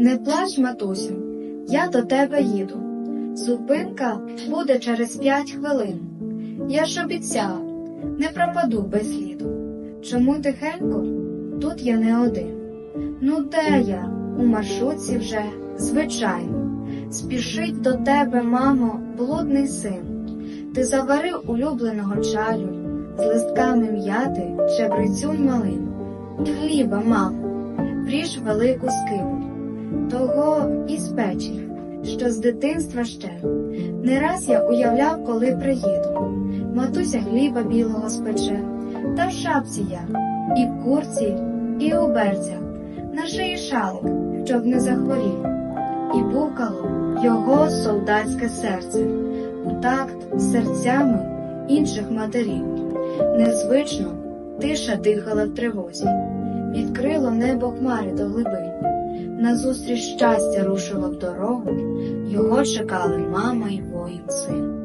Не плач, матусю, я до тебе їду. Зупинка буде через п'ять хвилин. Я ж обіцяла, не пропаду без сліду. Чому тихенько? Тут я не один. Ну де я? У маршрутці вже, звичайно. Спішить до тебе, мамо, блудний син. Ти заварив улюбленого чаю з листками м'яти, чебрецюнь малину. Хліба, мамо, вріж велику скибу, того із печі, що з дитинства ще. Не раз я уявляв, коли приїду. Матуся хліба білого спече, та в шапці я, і в курці, і у берцях, на шиї шалик, щоб не захворів, і букало його солдатське серце, у такт серцями інших матерів. Незвично тиша дихала в тривозі, відкрило небо хмари до глибин. Назустріч щастя рушило в дорогу, його чекали мама й воїн син.